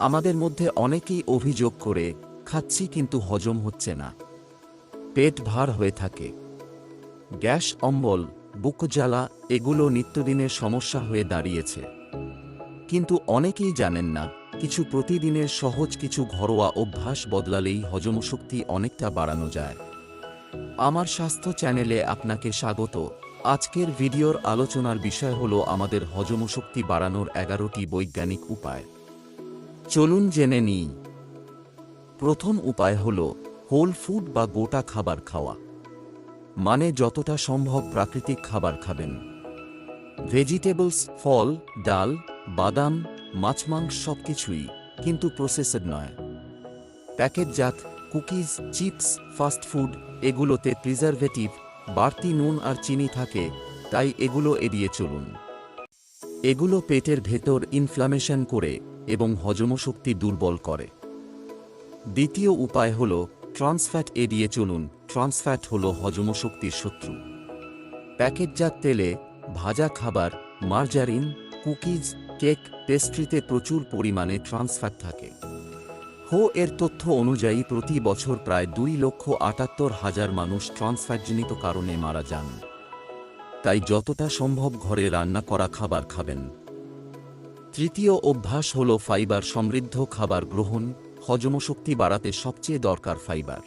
আমাদের মধ্যে অনেকেই অভিযোগ করে, খাচ্ছি কিন্তু হজম হচ্ছে না। পেট ভার হয়ে থাকে। গ্যাস, অম্বল, বুক জ্বালা, এগুলো নিত্যদিনের সমস্যা হয়ে দাঁড়িয়েছে। কিন্তু অনেকেই জানেন না, কিছু প্রতিদিনের সহজ কিছু ঘরোয়া অভ্যাস বদলালেই হজমশক্তি অনেকটা বাড়ানো যায়। আমার স্বাস্থ্য চ্যানেলে আপনাকে স্বাগত। আজকের ভিডিওর আলোচনার বিষয় হল আমাদের হজমশক্তি বাড়ানোর এগারোটি বৈজ্ঞানিক উপায়। চলুন জেনে নিই। প্রথম উপায় হল হোল ফুড বা গোটা খাবার খাওয়া। মানে যতটা সম্ভব প্রাকৃতিক খাবার খাবেন। ভেজিটেবলস ফল, ডাল, বাদাম, মাছ, মাংস সব কিছুই কিন্তু প্রসেসড নয়। প্যাকেটজাত কুকিজ, চিপস ফাস্ট ফুড এগুলোতে প্রিজারভেটিভ বাড়তি নুন আর চিনি থাকে, তাই এগুলো এড়িয়ে চলুন। এগুলো পেটের ভেতর ইনফ্লামেশন করে এবং হজমশক্তি দুর্বল করে। দ্বিতীয় উপায় হল ট্রান্সফ্যাট এড়িয়ে চলুন। ট্রান্সফ্যাট হল হজমশক্তির শত্রু। প্যাকেটজাত তেলে ভাজা খাবার, মার্জারিন, কুকিজ, কেক, পেস্ট্রিতে প্রচুর পরিমাণে ট্রান্সফ্যাট থাকে। হো এর তথ্য অনুযায়ী প্রতি বছর প্রায় দুই লক্ষ আটাত্তর হাজার মানুষ ট্রান্সফ্যাটজনিত কারণে মারা যান। তাই যতটা সম্ভব ঘরে রান্না করা খাবার খাবেন। তৃতীয় অভ্যাস হল ফাইবার সমৃদ্ধ খাবার গ্রহণ, হজমশক্তি বাড়াতে সবচেয়ে দরকার ফাইবার।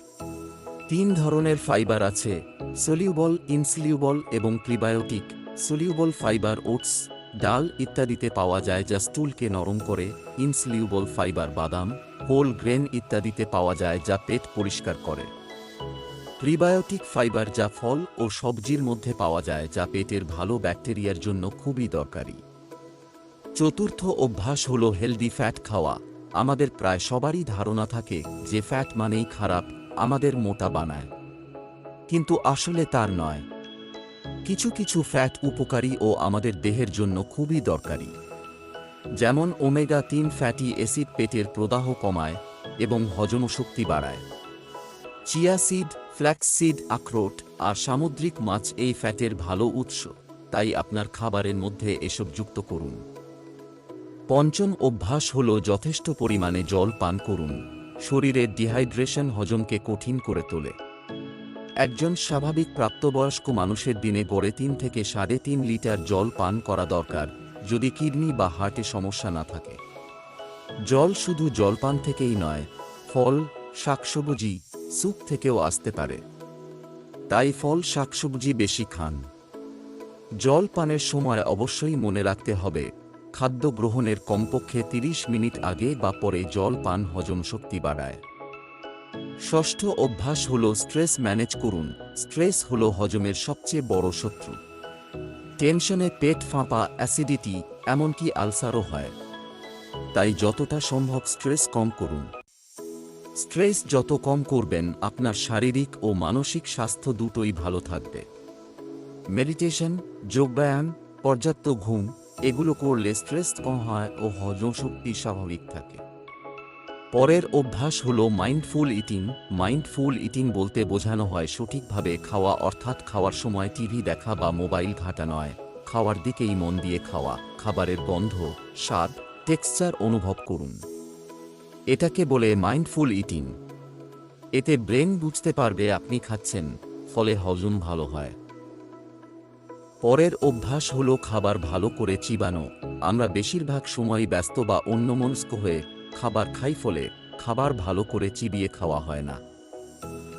তিন ধরনের ফাইবার আছে, সলিউবল, ইনসলিউবল এবং প্রিবায়োটিক। সলিউবল ফাইবার ওটস, ডাল ইত্যাদিতে পাওয়া যায় যা স্টুলকে নরম করে, ইনসলিউবল ফাইবার বাদাম, হোল গ্রেন ইত্যাদিতে পাওয়া যায় যা পেট পরিষ্কার করে। প্রিবায়োটিক ফাইবার যা ফল ও সবজির মধ্যে পাওয়া যায় যা পেটের ভালো ব্যাকটেরিয়ার জন্য খুবই দরকারি। চতুর্থ অভ্যাস হল হেলদি ফ্যাট খাওয়া। আমাদের প্রায় সবারই ধারণা থাকে যে ফ্যাট মানেই খারাপ, আমাদের মোটা বানায়। কিন্তু আসলে তার নয়। কিছু কিছু ফ্যাট উপকারী ও আমাদের দেহের জন্য খুবই দরকারি। যেমন ওমেগা তিন ফ্যাটি অ্যাসিড পেটের প্রদাহ কমায় এবং হজমশক্তি বাড়ায়। চিয়া সিড ফ্ল্যাক্স সিড আখরোট আর সামুদ্রিক মাছ এই ফ্যাটের ভালো উৎস, তাই আপনার খাবারের মধ্যে এসব যুক্ত করুন। পঞ্চম অভ্যাস হল যথেষ্ট পরিমাণে জল পান করুন। শরীরের ডিহাইড্রেশন হজমকে কঠিন করে তোলে। একজন স্বাভাবিক প্রাপ্তবয়স্ক মানুষের দিনে গড়ে তিন থেকে সাড়ে তিন লিটার জল পান করা দরকার, যদি কিডনি বা হার্টে সমস্যা না থাকে। জল শুধু জলপান থেকেই নয়, ফল, শাকসবজি স্যুপ থেকেও আসতে পারে। তাই ফল শাকসবজি বেশি খান। জল পানের সময় অবশ্যই মনে রাখতে হবে, খাদ্য গ্রহণের কমপক্ষে ৩০ মিনিট আগে বা পরে জল পান হজম শক্তি বাড়ায়। ষষ্ঠ অভ্যাস হল স্ট্রেস ম্যানেজ করুন। স্ট্রেস হল হজমের সবচেয়ে বড় শত্রু। টেনশনে পেট ফাঁপা, অ্যাসিডিটি, এমনকি আলসারও হয়। তাই যতটা সম্ভব স্ট্রেস কম করুন। স্ট্রেস যত কম করবেন, আপনার শারীরিক ও মানসিক স্বাস্থ্য দুটোই ভালো থাকবে। মেডিটেশন, যোগব্যায়াম, পর্যাপ্ত ঘুম, এগুলো করলে স্ট্রেস কম হয় ও হজম শক্তি স্বাভাবিক থাকে। পরের অভ্যাস হল মাইন্ডফুল ইটিং। মাইন্ডফুল ইটিং বলতে বোঝানো হয় সঠিকভাবে খাওয়া, অর্থাৎ খাওয়ার সময় টিভি দেখা বা মোবাইল ঘাটা নয়। খাওয়ার দিকেই মন দিয়ে খাওয়া। খাবারের গন্ধ, স্বাদ, টেক্সচার অনুভব করুন। এটাকে বলে মাইন্ডফুল ইটিং এতে ব্রেন বুঝতে পারবে আপনি খাচ্ছেন, ফলে হজম ভালো হয়। পরের অভ্যাস হল খাবার ভালো করে চিবানো। আমরা বেশিরভাগ সময় ব্যস্ত বা অন্যমনস্ক হয়ে খাবার খাই ফলে খাবার ভালো করে চিবিয়ে খাওয়া হয় না।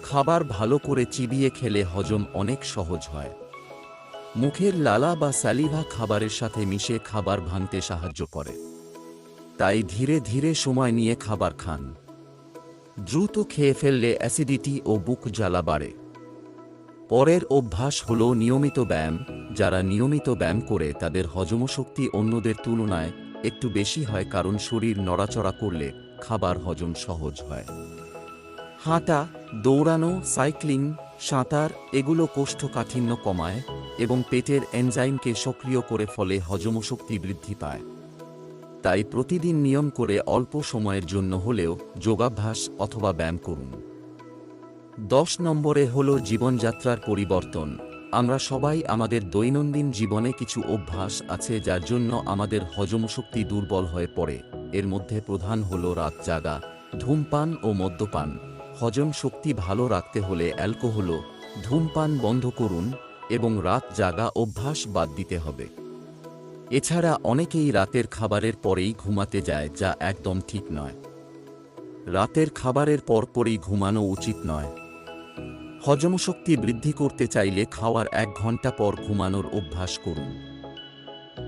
খাবার ভালো করে চিবিয়ে খেলে হজম অনেক সহজ হয়। মুখের লালা বা স্যালিভা খাবারের সাথে মিশে খাবার ভাঙতে সাহায্য করে। তাই ধীরে ধীরে সময় নিয়ে খাবার খান। দ্রুত খেয়ে ফেললে অ্যাসিডিটি ও বুক জ্বালা বাড়ে। পরের অভ্যাস হল নিয়মিত ব্যায়াম। যারা নিয়মিত ব্যায়াম করে, তাদের হজমশক্তি অন্যদের তুলনায় একটু বেশি হয় কারণ শরীর নড়াচড়া করলে খাবার হজম সহজ হয়। হাঁটা, দৌড়ানো, সাইক্লিং, সাঁতার এগুলো কোষ্ঠকাঠিন্য কমায় এবং পেটের এনজাইমকে সক্রিয় করে ফলে হজমশক্তি বৃদ্ধি পায়। তাই প্রতিদিন নিয়ম করে অল্প সময়ের জন্য হলেও যোগাভ্যাস অথবা ব্যায়াম করুন। দশ নম্বরে হল জীবনযাত্রার পরিবর্তন। আমরা সবাই আমাদের দৈনন্দিন জীবনে কিছু অভ্যাস আছে যার জন্য আমাদের হজমশক্তি দুর্বল হয়ে পড়ে। এর মধ্যে প্রধান হল রাত জাগা, ধূমপান ও মদ্যপান। হজম শক্তি ভালো রাখতে হলে অ্যালকোহল ধূমপান বন্ধ করুন এবং রাত জাগা অভ্যাস বাদ দিতে হবে। এছাড়া অনেকেই রাতের খাবারের পরেই ঘুমাতে যায়, যা একদম ঠিক নয়। রাতের খাবারের পরপরই ঘুমানো উচিত নয়। হজমশক্তি বৃদ্ধি করতে চাইলে খাওয়ার এক ঘণ্টা পর ঘুমানোর অভ্যাস করুন।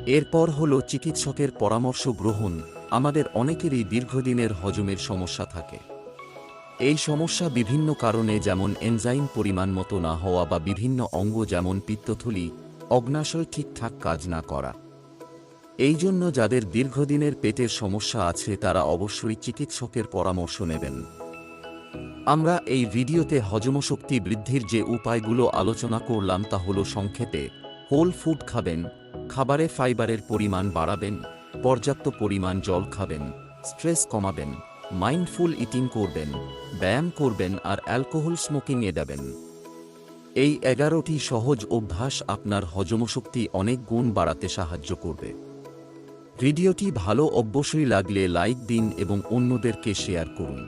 এরপর হল চিকিৎসকের পরামর্শ গ্রহণ। আমাদের অনেকেরই দীর্ঘদিনের হজমের সমস্যা থাকে। এই সমস্যা বিভিন্ন কারণে যেমন এনজাইম পরিমাণ মতো না হওয়া বা বিভিন্ন অঙ্গ যেমন পিত্তথলি, অগ্নাশয় ঠিকঠাক কাজ না করা। এই জন্য যাদের দীর্ঘদিনের পেটের সমস্যা আছে, তারা অবশ্যই চিকিৎসকের পরামর্শ নেবেন। আমরা এই ভিডিওতে হজমশক্তি বৃদ্ধির যে উপায়গুলো আলোচনা করলাম তা হল সংক্ষেপে হোল ফুড খাবেন, খাবারে ফাইবারের পরিমাণ বাড়াবেন, পর্যাপ্ত পরিমাণ জল খাবেন, স্ট্রেস কমাবেন মাইন্ডফুল ইটিং করবেন, ব্যায়াম করবেন আর অ্যালকোহল স্মোকিং এড়াবেন এই এগারোটি সহজ অভ্যাস আপনার হজমশক্তি অনেক গুণ বাড়াতে সাহায্য করবে। ভিডিওটি ভালো অবশ্যই লাগলে লাইক দিন এবং অন্যদেরকে শেয়ার করুন।